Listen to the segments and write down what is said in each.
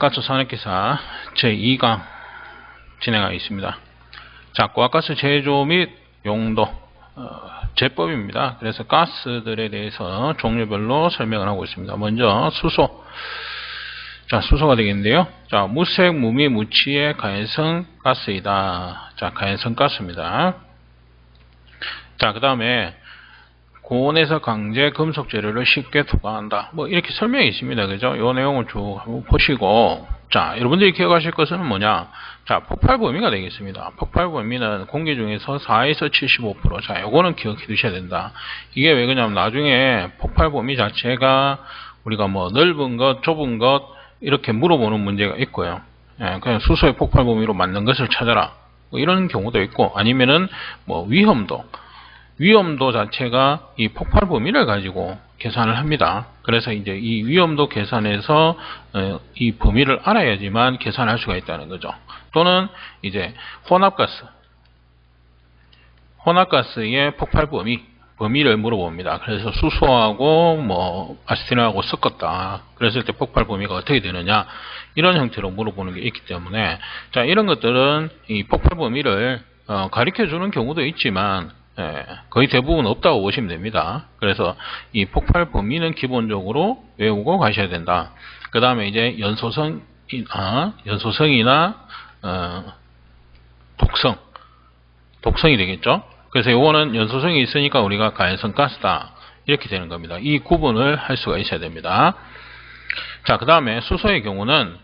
가스 산업기사 제2강 진행하겠습니다. 자, 고압가스 제조 및 용도 어, 제법입니다. 그래서 가스들에 대해서 종류별로 설명을 하고 있습니다. 먼저 수소. 자, 수소가 되겠는데요. 자, 무색, 무미, 무치의 가연성 가스이다. 자, 가연성 가스입니다. 자, 그 다음에 고온에서 강제 금속 재료를 쉽게 투과한다. 뭐 이렇게 설명이 있습니다. 그죠? 이 내용을 쭉 한번 보시고 자, 여러분들이 기억하실 것은 뭐냐? 자, 폭발 범위가 되겠습니다. 폭발 범위는 공기 중에서 4에서 75%. 자, 요거는 기억해 두셔야 된다. 이게 왜 그러냐면 나중에 폭발 범위 자체가 우리가 뭐 넓은 것, 좁은 것 이렇게 물어보는 문제가 있고요. 예, 그냥 수소의 폭발 범위로 맞는 것을 찾아라. 뭐 이런 경우도 있고 아니면은 뭐 위험도 위험도 자체가 이 폭발 범위를 가지고 계산을 합니다. 그래서 이제 이 위험도 계산해서 어, 이 범위를 알아야지만 계산할 수가 있다는 거죠. 또는 이제 혼합가스, 혼합가스의 폭발 범위, 범위를 물어봅니다. 그래서 수소하고 뭐 아스티나하고 섞었다. 그랬을 때 폭발 범위가 어떻게 되느냐 이런 형태로 물어보는 게 있기 때문에 자 이런 것들은 이 폭발 범위를 어, 가르쳐 주는 경우도 있지만 예, 거의 대부분 없다고 보시면 됩니다. 그래서 이 폭발 범위는 기본적으로 외우고 가셔야 된다. 그 다음에 이제 연소성, 아, 연소성이나 어, 독성, 독성이 되겠죠. 그래서 이거는 연소성이 있으니까 우리가 가연성 가스다 이렇게 되는 겁니다. 이 구분을 할 수가 있어야 됩니다. 자, 그 다음에 수소의 경우는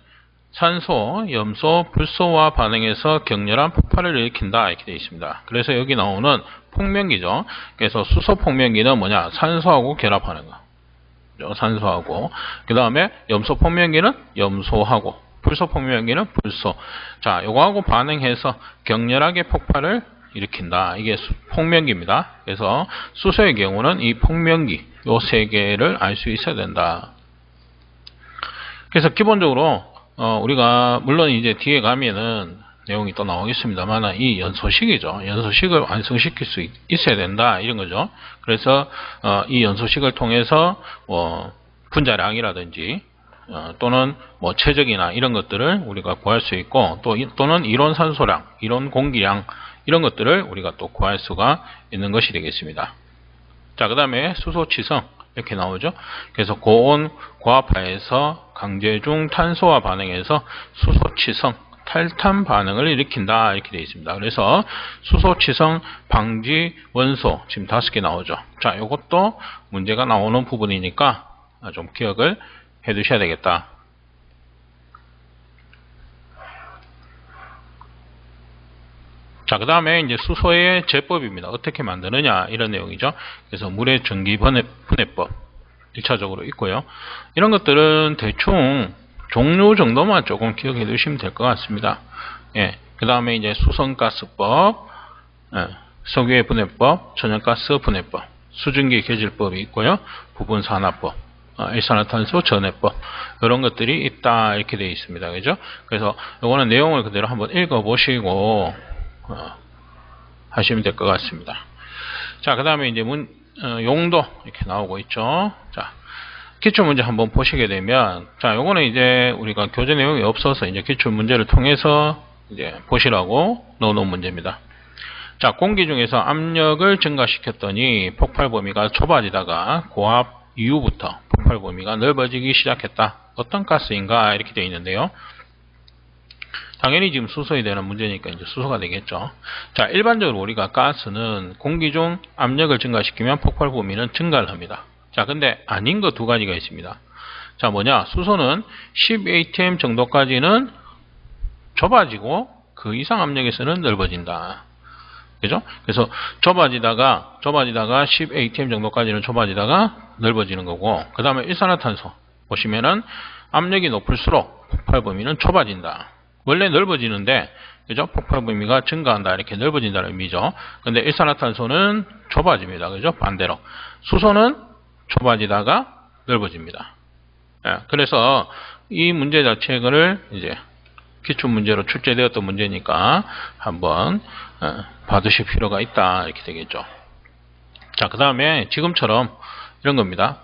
산소, 염소, 불소와 반응해서 격렬한 폭발을 일으킨다 이렇게 되어 있습니다. 그래서 여기 나오는 폭명기죠. 그래서 수소 폭명기는 뭐냐? 산소하고 결합하는 거. 산소하고 그 다음에 염소 폭명기는 염소하고 불소 폭명기는 불소. 자, 요거하고 반응해서 격렬하게 폭발을 일으킨다. 이게 폭명기입니다. 그래서 수소의 경우는 이 폭명기 요 세 개를 알 수 있어야 된다. 그래서 기본적으로 어, 우리가 물론 이제 뒤에 가면은 내용이 또 나오겠습니다만 이 연소식이죠. 연소식을 완성시킬 수 있, 어야 된다 이런 거죠. 그래서 어, 이 연소식을 통해서 뭐 분자량이라든지 어, 또는 뭐 최적이나 이런 것들을 우리가 구할 수 있고 또 또는 이론 산소량, 이론 공기량 이런 것들을 우리가 또 구할 수가 있는 것이 되겠습니다. 자, 그 다음에 수소 치성 이렇게 나오죠. 그래서 고온 고압하에서 강제 중 탄소와 반응해서 수소치성 탈탄 반응을 일으킨다 이렇게 되어 있습니다. 그래서 수소치성 방지 원소 지금 다섯 개 나오죠. 자, 이것도 문제가 나오는 부분이니까 좀 기억을 해 두셔야 되겠다. 자, 그 다음에 이제 수소의 제법입니다. 어떻게 만드느냐, 이런 내용이죠. 그래서 물의 전기 분해법, 1차적으로 있고요. 이런 것들은 대충 종류 정도만 조금 기억해 두시면 될 것 같습니다. 예. 그 다음에 이제 수성가스법, 예. 석유의 분해법, 천연가스 분해법, 수증기 개질법이 있고요. 부분산화법, 어, 일산화탄소 전해법 이런 것들이 있다 이렇게 되어 있습니다. 그죠? 그래서 이거는 내용을 그대로 한번 읽어 보시고 어, 하시면 될 것 같습니다. 자, 그 다음에 이제 문, 어, 용도 이렇게 나오고 있죠. 자, 기출 문제 한번 보시게 되면, 자, 요거는 이제 우리가 교재 내용이 없어서 이제 기출 문제를 통해서 이제 보시라고 넣어놓은 문제입니다. 자, 공기 중에서 압력을 증가시켰더니 폭발 범위가 좁아지다가 고압 이후부터 폭발 범위가 넓어지기 시작했다. 어떤 가스인가 이렇게 되어 있는데요. 당연히 지금 수소에 대한 문제니까 이제 수소가 되겠죠. 자, 일반적으로 우리가 가스는 공기 중 압력을 증가시키면 폭발 범위는 증가를 합니다. 자, 근데 아닌 거 두 가지가 있습니다. 자, 뭐냐? 수소는 10atm 정도까지는 좁아지고 그 이상 압력에서는 넓어진다. 그죠? 그래서 좁아지다가 좁아지다가 10atm 정도까지는 좁아지다가 넓어지는 거고 그 다음에 일산화탄소 보시면은 압력이 높을수록 폭발 범위는 좁아진다. 원래 넓어지는데 그죠? 폭발 범위가 증가한다 이렇게 넓어진다는 의미죠. 근데 일산화탄소는 좁아집니다. 그죠? 반대로 수소는 좁아지다가 넓어집니다. 예, 그래서 이 문제 자체를 이제 기출 문제로 출제되었던 문제니까 한번 어, 받으실 필요가 있다 이렇게 되겠죠. 자, 그 다음에 지금처럼 이런 겁니다.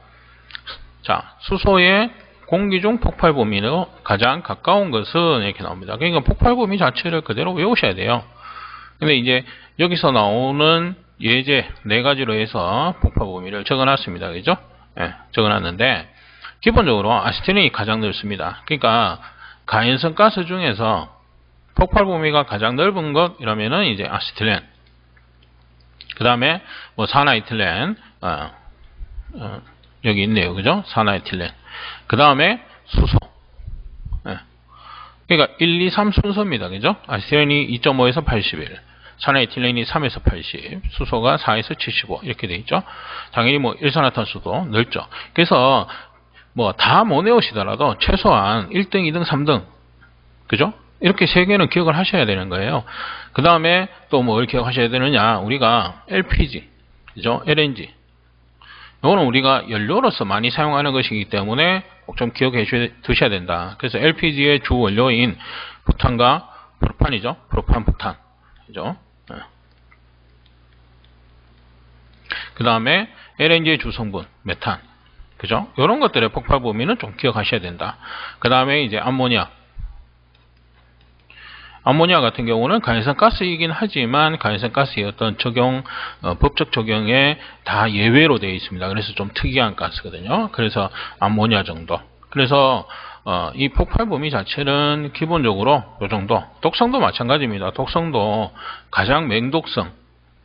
자, 수소의 공기 중 폭발 범위로 가장 가까운 것은 이렇게 나옵니다. 그러니까 폭발 범위 자체를 그대로 외우셔야 돼요. 근데 이제 여기서 나오는 예제 네 가지로 해서 폭발 범위를 적어놨습니다. 그죠? 예, 적어놨는데 기본적으로 아시티린이 가장 넓습니다. 그러니까 가연성 가스 중에서 폭발 범위가 가장 넓은 것 이러면은 이제 아시틸렌 그 다음에 뭐 산화이틸렌 어, 어, 여기 있네요 그죠 산화이틸렌 그 다음에 수소 예. 그러니까 1, 2, 3 순서입니다 그죠 아시틸렌이 2.5에서 81 산화이틸렌이 3에서 80 수소가 4에서 75 이렇게 돼 있죠 당연히 뭐 일산화탄소도 넓죠 그래서 뭐 다 못 외우시더라도 최소한 1등, 2등, 3등 그죠? 이렇게 세 개는 기억을 하셔야 되는 거예요. 그 다음에 또 뭘 기억하셔야 되느냐. 우리가 LPG, 그죠? LNG. 이거는 우리가 연료로서 많이 사용하는 것이기 때문에 꼭 좀 기억해 두셔야 된다. 그래서 LPG의 주 원료인 부탄과 프로판이죠. 프로판, 부탄. 그죠? 그 다음에 LNG의 주성분, 메탄. 그죠? 이런 것들의 폭발 범위는 좀 기억하셔야 된다. 그 다음에 이제 암모니아. 암모니아 같은 경우는 가연성 가스이긴 하지만 가연성 가스의 어떤 적용 어, 법적 적용에 다 예외로 되어 있습니다. 그래서 좀 특이한 가스거든요. 그래서 암모니아 정도. 그래서 어, 이 폭발 범위 자체는 기본적으로 이 정도. 독성도 마찬가지입니다. 독성도 가장 맹독성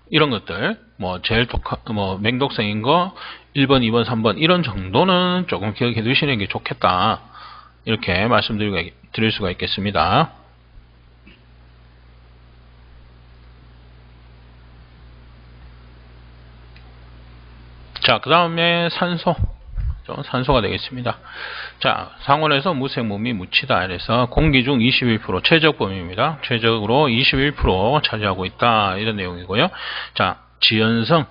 이런 것들 뭐 제일 독하, 뭐 맹독성인 거 1번, 2번, 3번 이런 정도는 조금 기억해 두시는 게 좋겠다. 이렇게 말씀드릴 수가 있겠습니다. 자, 그 다음에 산소. 산소가 되겠습니다. 자, 상온에서 무생몸이 묻히다. 그래서 공기 중 21% 최적 범위입니다. 최적으로 21% 차지하고 있다. 이런 내용이고요. 자, 지연성.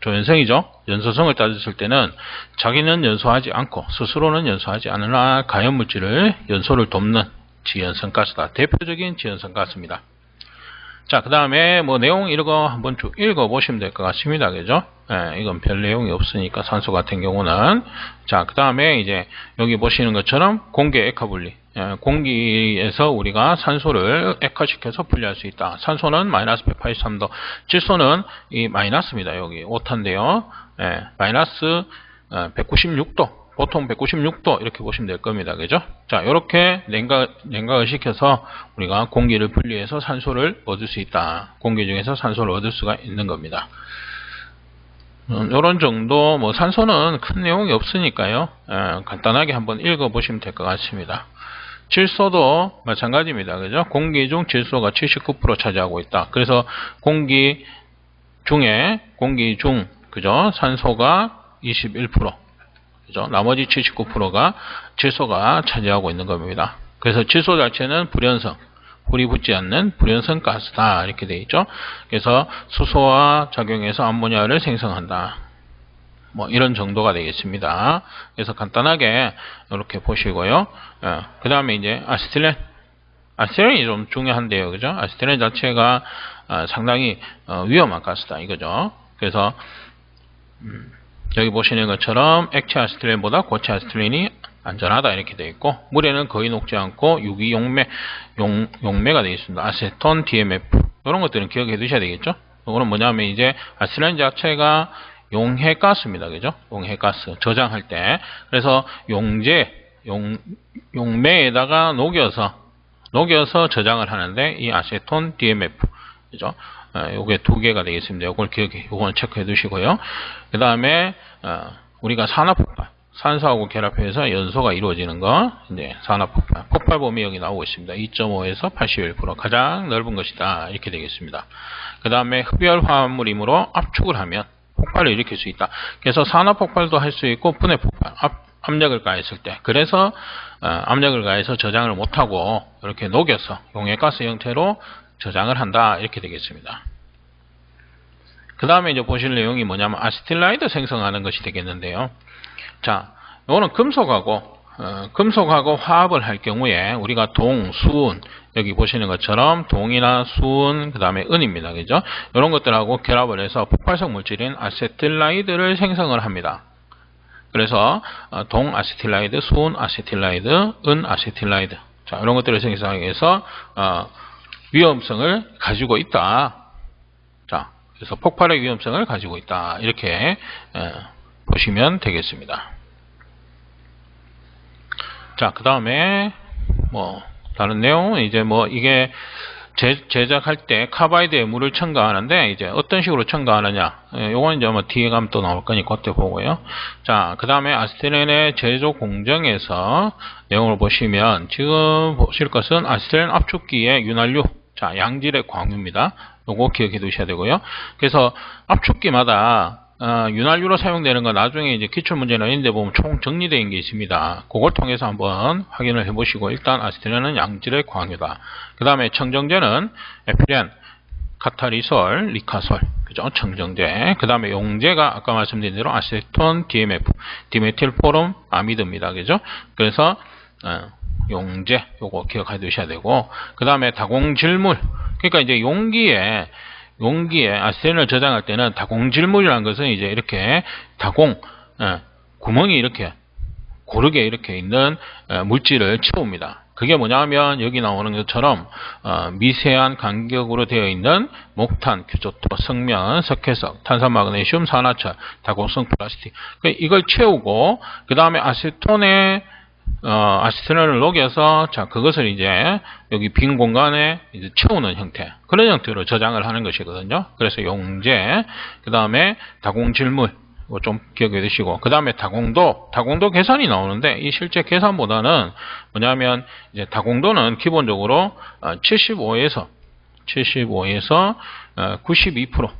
조연성이죠. 연소성을 따졌을 때는 자기는 연소하지 않고 스스로는 연소하지 않으나 가연물질을 연소를 돕는 지연성 가스다. 대표적인 지연성 가스입니다. 자, 그 다음에 뭐 내용 이런 거 한번 쭉 읽어보시면 될 것 같습니다. 그죠? 예, 이건 별 내용이 없으니까 산소 같은 경우는. 자, 그 다음에 이제 여기 보시는 것처럼 공기 액화 분리. 예, 공기에서 우리가 산소를 액화시켜서 분리할 수 있다. 산소는 마이너스 183도. 질소는 이 마이너스입니다. 여기 오탄데요. 예, 마이너스 196도. 어, 보통 196도 이렇게 보시면 될 겁니다. 그죠? 자, 이렇게 냉각, 냉각을 시켜서 우리가 공기를 분리해서 산소를 얻을 수 있다. 공기 중에서 산소를 얻을 수가 있는 겁니다. 음, 이런 정도, 뭐 산소는 큰 내용이 없으니까요. 에, 간단하게 한번 읽어보시면 될 것 같습니다. 질소도 마찬가지입니다. 그죠? 공기 중 질소가 79% 차지하고 있다. 그래서 공기 중에, 공기 중, 그죠? 산소가 21%. 그죠? 나머지 79%가 질소가 차지하고 있는 겁니다. 그래서 질소 자체는 불연성, 불이 붙지 않는 불연성 가스다 이렇게 되어 있죠. 그래서 수소와 작용해서 암모니아를 생성한다. 뭐 이런 정도가 되겠습니다. 그래서 간단하게 이렇게 보시고요. 예, 그 다음에 이제 아시틸렌. 아시틸렌이 좀 중요한데요. 그죠? 아시틸렌 자체가 어, 상당히 어, 위험한 가스다 이거죠. 그래서 음, 여기 보시는 것처럼 액체 아스틸렌보다 고체 아스틸렌이 안전하다 이렇게 되어 있고 물에는 거의 녹지 않고 유기 용매 용, 용매가 되어 있습니다. 아세톤, DMF 이런 것들은 기억해 두셔야 되겠죠. 이거는 뭐냐면 이제 아스틸렌 자체가 용해 가스입니다. 그죠? 용해 가스 저장할 때 그래서 용제 용, 용매에다가 녹여서 녹여서 저장을 하는데 이 아세톤, DMF 그죠? 어, 요게 두 개가 되겠습니다. 요걸 기억해, 요거는 체크해 두시고요. 그 다음에, 어, 우리가 산화폭발, 산소하고 결합해서 연소가 이루어지는 거, 이제 산화폭발, 폭발 범위 여기 나오고 있습니다. 2.5에서 81% 가장 넓은 것이다. 이렇게 되겠습니다. 그 다음에 흡열 화합물이므로 압축을 하면 폭발을 일으킬 수 있다. 그래서 산화폭발도 할 수 있고 분해 폭발, 압, 압력을 가했을 때 그래서 어, 압력을 가해서 저장을 못하고 이렇게 녹여서 용해가스 형태로 저장을 한다 이렇게 되겠습니다. 그 다음에 이제 보실 내용이 뭐냐면 아스틸라이드 생성하는 것이 되겠는데요. 자, 이거는 금속하고 어, 금속하고 화합을 할 경우에 우리가 동, 수은 여기 보시는 것처럼 동이나 수은 그 다음에 은입니다. 그죠? 이런 것들하고 결합을 해서 폭발성 물질인 아세틸라이드를 생성을 합니다. 그래서 어, 동 아세틸라이드, 수은 아세틸라이드, 은 아세틸라이드. 자, 이런 것들을 생성하기 위해서 어, 위험성을 가지고 있다. 자, 그래서 폭발의 위험성을 가지고 있다. 이렇게 에, 보시면 되겠습니다. 자, 그 다음에 뭐 다른 내용은 이제 뭐 이게 제, 제작할 때 카바이드에 물을 첨가하는데 이제 어떤 식으로 첨가하느냐. 예, 요건 이제 뭐 뒤에 가면 또 나올 거니까 그때 보고요. 자 그 다음에 아스테렌의 제조 공정에서 내용을 보시면 지금 보실 것은 아스테렌 압축기의 윤활유. 자 양질의 광유입니다. 요거 기억해 두셔야 되고요. 그래서 압축기마다 어, 윤활유로 사용되는 건 나중에 이제 기출문제나 이런 데 보면 총 정리되어 게 있습니다. 그걸 통해서 한번 확인을 해보시고 일단 아세틸렌은 양질의 광유다. 그 다음에 청정제는 에피렌, 카타리솔, 리카솔, 그죠? 청정제. 그 다음에 용제가 아까 말씀드린 대로 아세톤, DMF, 디메틸포름, 아미드입니다. 그죠? 그래서 어, 용제 요거 기억해 두셔야 되고 그 다음에 다공질물 그러니까 이제 용기에 용기에 아세텐을 저장할 때는 다공질물이라는 것은 이제 이렇게 다공 예, 구멍이 이렇게 고르게 이렇게 있는 예, 물질을 채웁니다. 그게 뭐냐면 여기 나오는 것처럼 어, 미세한 간격으로 되어 있는 목탄, 규조토, 성면, 석회석, 탄산 마그네슘, 산화철, 다공성 플라스틱 이걸 채우고 그 다음에 아세톤에 어, 아시테논을 녹여서 자 그것을 이제 여기 빈 공간에 이제 채우는 형태 그런 형태로 저장을 하는 것이거든요. 그래서 용제 그 다음에 다공질물 이거 좀 기억해 두시고 그 다음에 다공도 다공도 계산이 나오는데 이 실제 계산보다는 뭐냐면 이제 다공도는 기본적으로 75에서 75에서 92%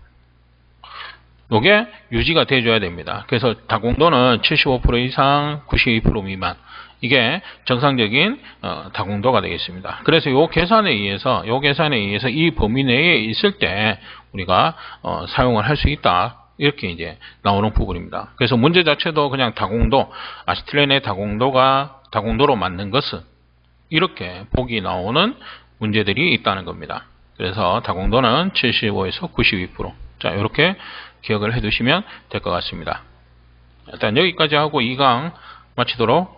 요게 유지가 돼줘야 됩니다. 그래서 다공도는 75% 이상 92% 미만 이게 정상적인 어, 다공도가 되겠습니다. 그래서 요 계산에 의해서 요 계산에 의해서 이 범위 내에 있을 때 우리가 어, 사용을 할 수 있다. 이렇게 이제 나오는 부분입니다. 그래서 문제 자체도 그냥 다공도 아시틸렌의 다공도가 다공도로 맞는 것은 이렇게 보기 나오는 문제들이 있다는 겁니다. 그래서 다공도는 75에서 92%. 자, 이렇게 기억을 해 두시면 될 것 같습니다. 일단 여기까지 하고 2강 마치도록